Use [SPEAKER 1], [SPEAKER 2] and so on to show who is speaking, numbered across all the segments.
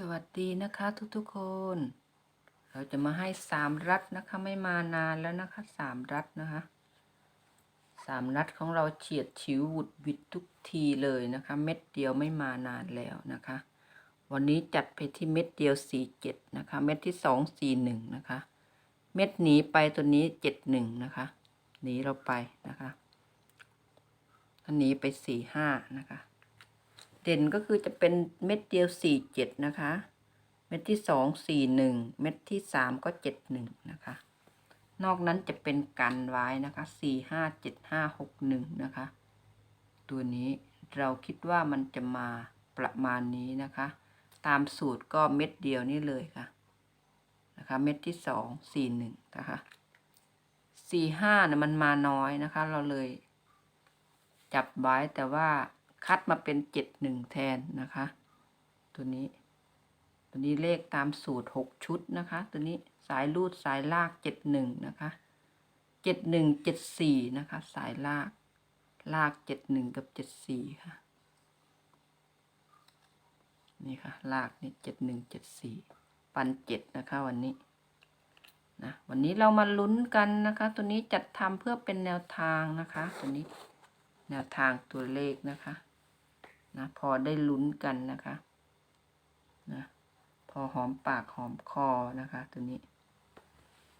[SPEAKER 1] สวัสดีนะคะทุกๆคน เราจะมาให้สามรัดนะคะไม่มานานแล้วนะคะสามรัดนะคะสามรัดของเราเฉียดฉิวหวุดหวิดทุกทีเลยนะคะ เม็ดเดียวไม่มานานแล้วนะคะ วันนี้จัดไปที่เม็ดเดียวสี่เจ็ดนะคะ เม็ดที่สองสี่หนึ่งนะคะ เม็ดหนีไปตัวนี้เจ็ดหนึ่งนะคะหนีเราไปนะคะอันนี้ไปสี่ห้านะคะ เด่นก็คือจะเป็นเม็ดเดียวสี่เจ็ดนะคะ เม็ดที่สองสี่หนึ่งเม็ดที่สามก็เจ็ดหนึ่งนะคะ นอกนั้นจะเป็นกันไว้นะคะสี่ห้าเจ็ดห้าหกหนึ่งนะคะ ตัวนี้เราคิดว่ามันจะมาประมาณนี้นะคะ ตามสูตรก็เม็ดเดียวนี่เลยค่ะนะคะ เม็ดที่สองสี่หนึ่งนะคะสี่ห้านะมันมาน้อยนะคะ เราเลยจับไว้แต่ว่า คัดมาเป็นเจ็ดหนึ่งแทนนะคะ ตัวนี้ ตัวนี้เลขตามสูตรหกชุดนะคะ ตัวนี้สายรูดสายลากเจ็ดหนึ่งนะคะเจ็ดหนึ่งเจ็ดสี่นะคะ สายลาก ลากเจ็ดหนึ่งกับเจ็ดสี่ค่ะ นี่ค่ะ ลากนี่เจ็ดหนึ่งเจ็ดสี่ปันเจ็ดนะคะวันนี้นะวันนี้เรามาลุ้นกันนะคะ ตัวนี้จัดทำเพื่อเป็นแนวทางนะคะ ตัวนี้แนวทางตัวเลขนะคะ นะพอได้ลุ้นกันนะคะนะพอหอมปากหอมคอนะคะตัวนี้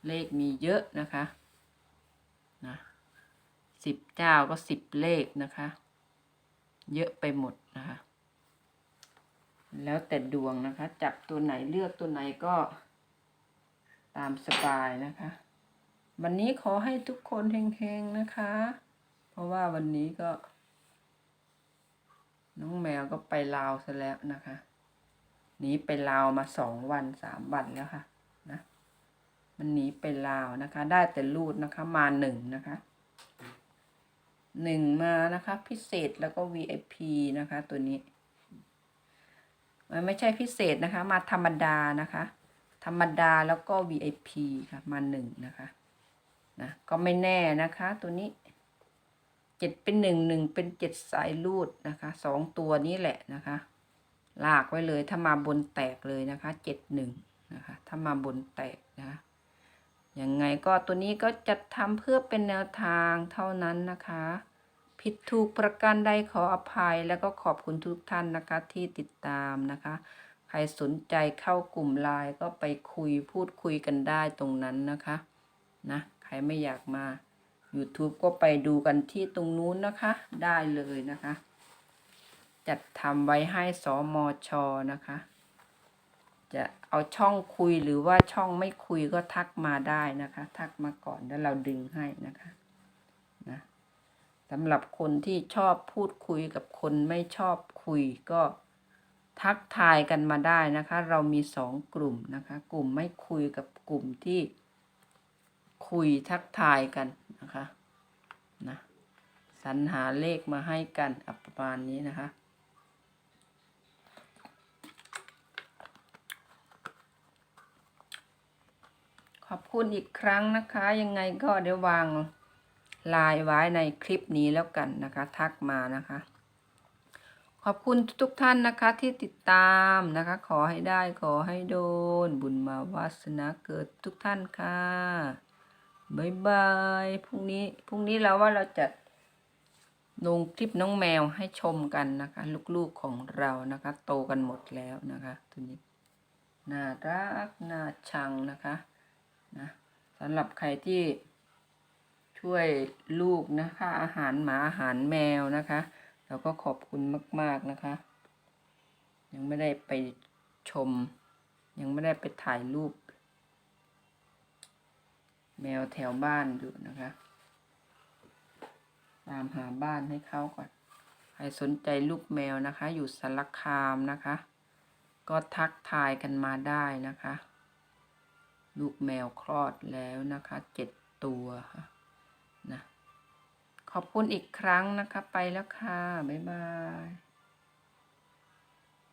[SPEAKER 1] เลขมีเยอะนะคะนะสิบเจ้าก็สิบเลขนะคะ เยอะไปหมดนะคะ แล้วแต่ดวงนะคะ จับตัวไหนเลือกตัวไหนก็ตามสบายนะคะ วันนี้ขอให้ทุกคนเฮงๆนะคะ เพราะว่าวันนี้ก็ น้องแมวก็ไปลาวซะแล้วนะคะหนีไปลาวมาสองวันสามวันแล้วค่ะนะมันหนีไปลาวนะคะ ได้แต่รูดนะคะมาหนึ่งนะคะหนึ่งมานะคะ พิเศษแล้วก็ VIP นะคะ ตัวนี้ มันไม่ใช่พิเศษนะคะ มาธรรมดานะคะ ธรรมดาแล้วก็ VIP ค่ะมาหนึ่งนะคะนะก็ไม่แน่นะคะ ตัวนี้ เจ็ดเป็นหนึ่งหนึ่งเป็นเจ็ดสายรูดนะคะสองตัวนี้แหละนะคะ ลากไว้เลยถ้ามาบนแตกเลยนะคะเจ็ดหนึ่งนะคะถ้ามาบนแตกนะคะยังไงก็ตัวนี้ก็จะทำเพื่อเป็นแนวทางเท่านั้นนะคะ ผิดถูกประการใดขออภัยแล้วก็ขอบคุณทุกท่านนะคะที่ติดตามนะคะ ใครสนใจเข้ากลุ่มไลน์ก็ไปคุยพูดคุยกันได้ตรงนั้นนะคะนะใครไม่อยากมา YouTube ก็ไปดูกันที่ตรงนู้นนะคะ ได้เลยนะคะ จัดทำไว้ให้สมชนะคะ จะเอาช่องคุยหรือว่าช่องไม่คุยก็ทักมาได้นะคะ ทักมาก่อนแล้วเราดึงให้นะคะนะสำหรับคนที่ชอบพูดคุยกับคนไม่ชอบคุยก็ทักทายกันมาได้นะคะ เรามีสองกลุ่มนะคะ กลุ่มไม่คุยกับกลุ่มที่คุยทักทายกัน นะคะนะสรรหาเลขมาให้กันอะประมาณนี้นะคะ ขอบคุณอีกครั้งนะคะ ยังไงก็เดี๋ยววางลน์ไว้ในคลิปนี้แล้วกันนะคะ ทักมานะคะ ขอบคุณทุกท่านนะคะที่ติดตามนะคะ ขอให้ได้ขอให้โดน บุญมาวาสนาเกิดทุกท่านค่ะ บายบายพรุ่งนี้พรุ่งนี้เราว่าเราจะลงคลิปน้องแมวให้ชมกันนะคะ ลูกๆของเรานะคะ โตกันหมดแล้วนะคะตัวนี้น่ารักน่าชังนะคะนะสำหรับใครที่ช่วยลูกนะคะ อาหารหมาอาหารแมวนะคะเราก็ขอบคุณมาก ๆนะคะ ยังไม่ได้ไปชม ยังไม่ได้ไปถ่ายรูป แมวแถวบ้านอยู่นะคะ ตามหาบ้านให้เขาก่อน ใครสนใจลูกแมวนะคะ อยู่สารคามนะคะ ก็ทักทายกันมาได้นะคะ ลูกแมวคลอดแล้วนะคะเจ็ดตัวค่ะนะขอบคุณอีกครั้งนะคะไปแล้วค่ะ บ๊ายบาย